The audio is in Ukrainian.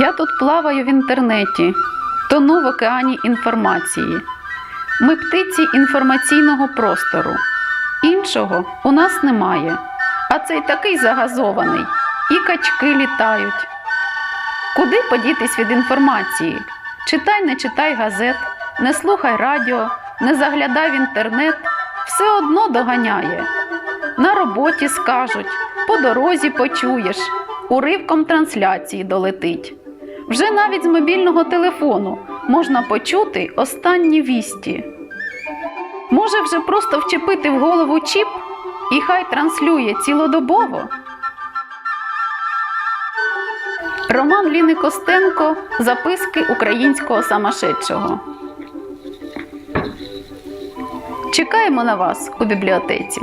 Я тут плаваю в інтернеті, тону в океані інформації. Ми птиці інформаційного простору. Іншого у нас немає. А цей такий загазований, і качки літають. Куди подітись від інформації? Читай, не читай газет, не слухай радіо, не заглядай в інтернет, все одно доганяє. На роботі скажуть, по дорозі почуєш, уривком трансляції долетить. Вже навіть з мобільного телефону можна почути останні вісті. Може вже просто вчепити в голову чіп і хай транслює цілодобово? Роман Ліни Костенко Записки українського самошедшого. Чекаємо на вас у бібліотеці.